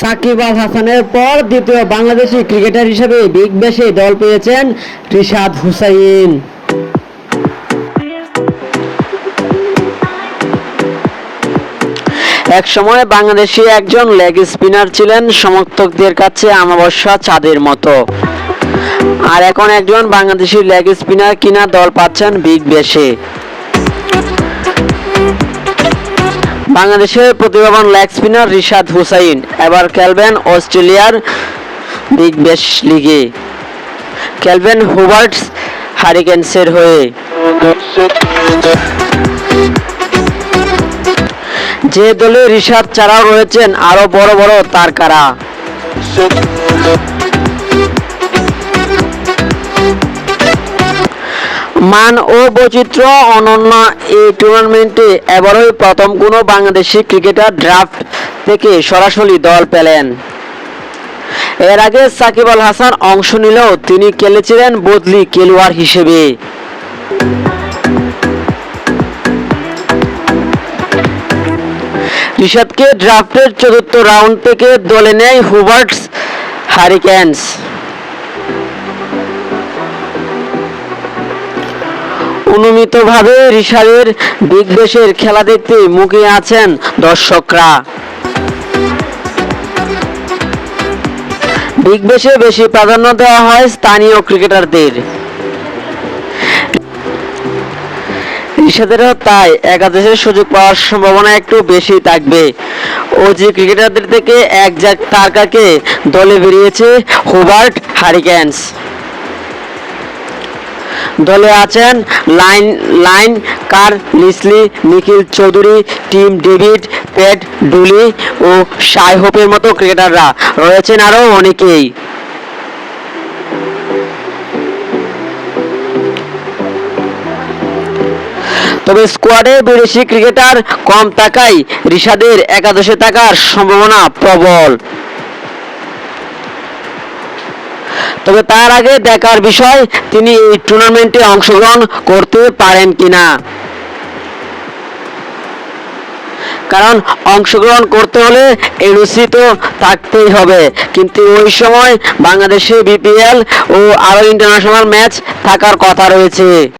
সাকিব আল হাসানের পর দ্বিতীয় বাংলাদেশি ক্রিকেটার হিসেবে বিগ ব্যাশে দল পেয়েছেন রিশাদ হুসাইন। এক সময় বাংলাদেশি একজন লেগ স্পিনার ছিলেন, সমর্থকদের কাছে আমাবস্যা চাঁদের মতো। আর এখন একজন বাংলাদেশি লেগ স্পিনার কিনা দল পাচ্ছেন বিগ ব্যাশে বাংলাদেশের প্রতিভাবান লেগ স্পিনার রিশাদ হুসাইন, এবার খেলবেন অস্ট্রেলিয়ার বিগ ব্যাশ লিগে। খেলবেন হুবার্টস হারিকেন্সের হয়ে। যে দলে রিশাদ ছাড়াও রয়েছেন আরও বড় বড় তারকারা। মান ও বৈচিত্র্য অনন্য এই টুর্নামেন্টে এবারই প্রথম কোনো বাংলাদেশি ক্রিকেটার ড্রাফট থেকে সরাসরি দল পেলেন। এর আগে সাকিব আল হাসান অংশ নিলেও তিনি খেলেছিলেন বদলি খেলোয়াড় হিসেবে। ঋষাদকে ড্রাফটের চতুর্থ রাউন্ড থেকে দলে নেয় হুবার্টস হারিকেন্স অনুমিতভাবে ঋষাদের বিগ ব্যাশের খেলা দেখতে মুখিয়ে আছেন দর্শকরা। বিগ ব্যাশে বেশি প্রাধান্য দেওয়া হয় স্থানীয় ক্রিকেটারদের। ঋষাদেরও তাই একাদশের সুযোগ পাওয়ার সম্ভাবনা একটু বেশি থাকবে। ও যে ক্রিকেটারদের থেকে এক জাক তারকাকে দলে বেরিয়েছে হুবার্ট হারিকেন্স। দলে আছেন লাইন লাইন কার Lisle, Nikhil Chaudhary, Tim David, Paddy Dooley ও শাই হোপের মতো ক্রিকেটাররা। রয়েছেন আরও অনেকেই। তবে স্কোয়াডে বিদেশি ক্রিকেটার কম থাকায় ঋষাদের একাদশে থাকার সম্ভাবনা প্রবল। তবে তার আগে দেখার বিষয়, তিনি এই টুর্নামেন্টে অংশগ্রহণ করতে পারেন কিনা। কারণ অংশগ্রহণ করতে হলে এনওসি তো থাকতেই হবে। কিন্তু ওই সময় বাংলাদেশে বিপিএল ও আরও ইন্টারন্যাশনাল ম্যাচ থাকার কথা রয়েছে।